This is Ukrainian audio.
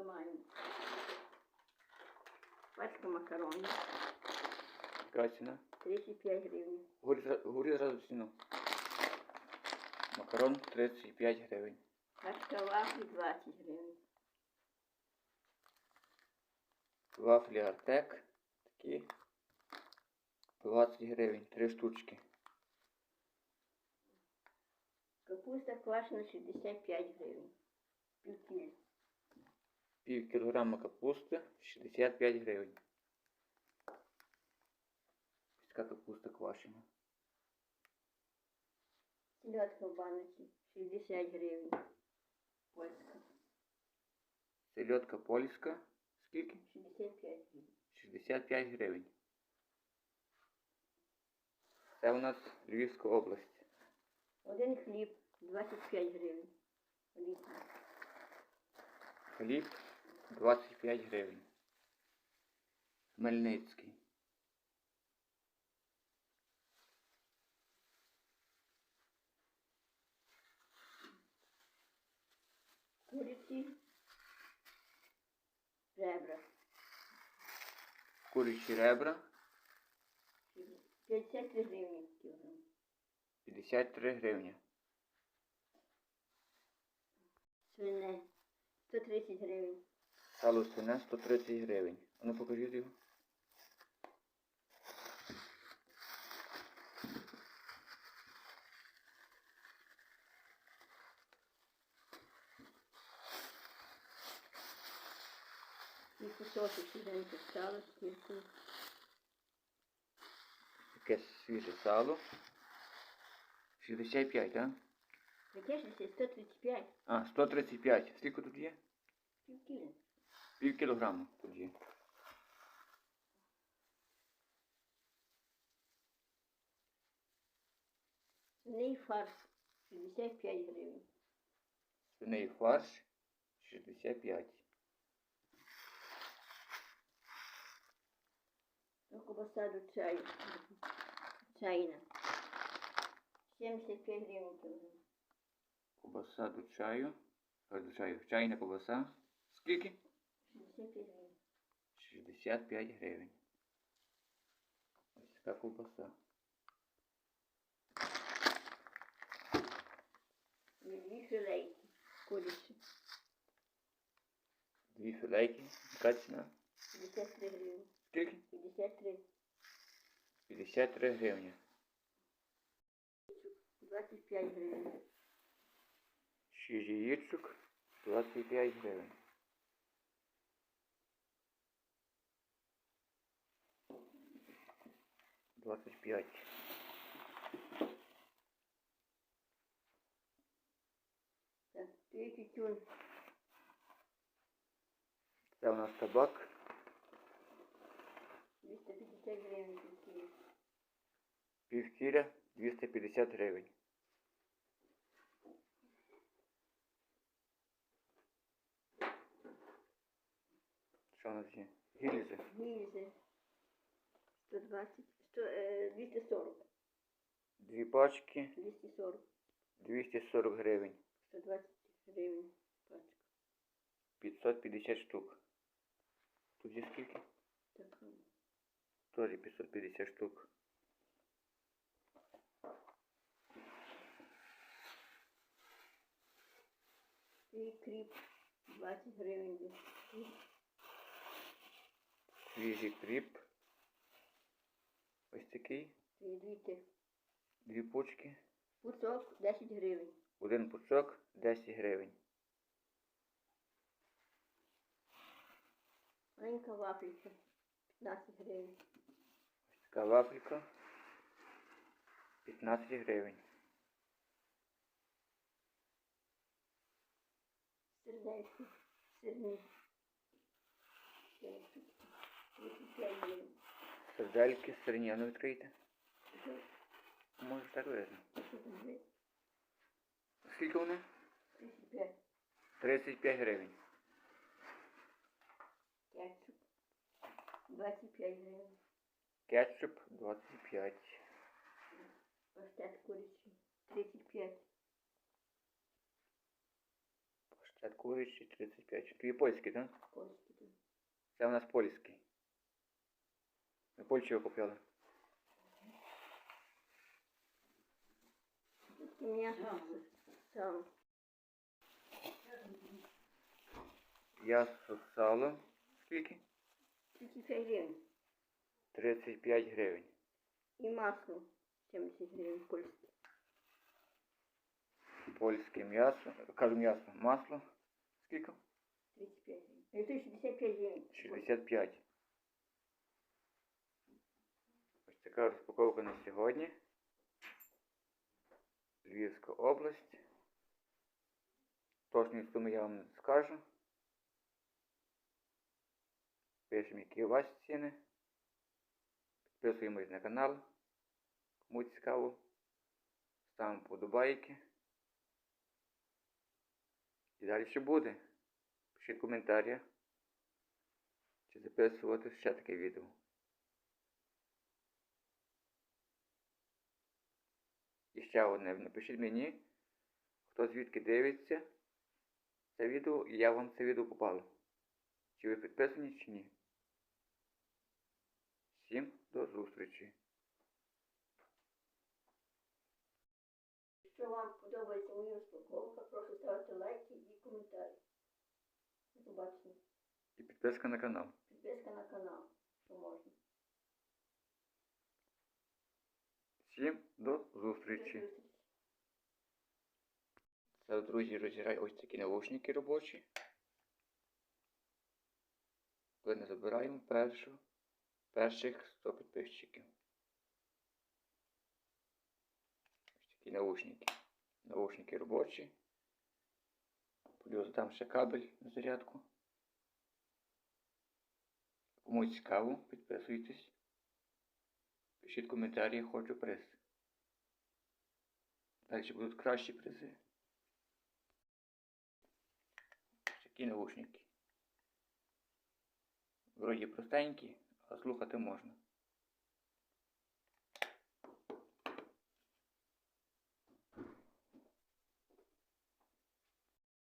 ми маємо? Пачка макаронів. Яка ціна? 35 гривень. Горі, зра- зразу ціну. Макарон 35 гривень. Пачка вафлі 20 гривень. Вафлі Артек. Такі. 20 гривень. Три штучки. Капуста квашена 65 гривень. Пів. Пів кілограма капусти 65 гривень. Ось така капуста квашена. Сільотка в баночці 60 гривень. Польська. Сельодка польська. Скільки? 65 гривень. 65 гривень. Це у нас Львівська область. Один хліб 25 гривень. Літр. Хліб 25 гривень. Хмельницький. Куриці. Ребра. Курячі ребра 53 гривні кілограм. 53 гривні. Свине 130 гривень. Сало свине 130 гривень. А ну покажіть його. І кусочок сіденько стало з кіркою. Таке свіже сало. 65, так? Таке ж 135 А, 135. Скільки тут є? пів кіло. Пів кілограма є. Свиний фарш 65 гривень. Свиний фарш 65. Ну, Кубаса до чаю. Чайна. 75 гривень кілограм. Кубаса до чаю. Ой, до чаю. Чайна кубаса. Скільки? 65 гривень. 65 гривень. Ось така ковбаса. Дві філейки. Курячі. Дві філейки. Яка ціна? 53 гривні. Скільки? 53. 53 гривні. 25 гривень. Шість яєчок 25 гривень. Двадцять п'ять. Так, твій тютюн. Це у нас табак. 250 гривень тільки. Пів кіля 250 гривень. Що у нас є? Гільзи. Гільзи. 120. 100, е, 240. Дві пачки 240. 240 гривень. 120 гривень пачка. 550 штук. Тут є скільки? Так. Тоже 550 штук. І кріп 20 гривень. десь. Свіжий кріп. Ось такий. І дві. Дві пучки. Пучок 10 гривень. Один пучок 10 гривень. Маленька вафелька 15 гривень. Ось така вафелька. 15 гривень. Сердечки. Сирні. Сердельки, сирні, а ну відкрийте. Може так видно. Скільки вони? 35. 35 гривень. Кетчуп. 25 гривень. Кетчуп 25. Паштет курячий. 35. Паштет курячі 35. Твої польські, так? Польські. тут. Це у нас польський. Ми Польщі його купляли. Тут м'ясо сало. М'ясо, сало. Скільки? 35 гривень. 35 гривень. І масло 70 гривень польське. Польське м'ясо. Кажу м'ясо. Масло. Скільки? 35 гривень. Ну, то 65 гривень. 65. Така розпаковка на сьогодні. Львівська область. Точної суми я вам не скажу. Пишемо, які у вас ціни. Підписуємось на канал. Кому цікаво. Ставимо подобайки. І далі що буде. Пишіть в коментарях чи записувати ще таке відео. Ще одне, напишіть мені, хто звідки дивиться це відео, і я вам це відео попало. Чи ви підписані, чи ні. Всім до зустрічі. Якщо вам подобається моя розпаковка, прошу ставити лайки і коментарі. До побачення. І підписка на канал. Підписка на канал, що можна. Всім до зустрічі. Це, друзі, розіграю ось такі наушники робочі. Коли не забираємо першу, перших 100 підписчиків. Ось такі наушники. Наушники робочі. Плюс там ще кабель на зарядку. Кому цікаво, підписуйтесь. Пишіть коментарі, хочу приз. Далі будуть кращі призи. Такі наушники. Вроді простенькі, а слухати можна.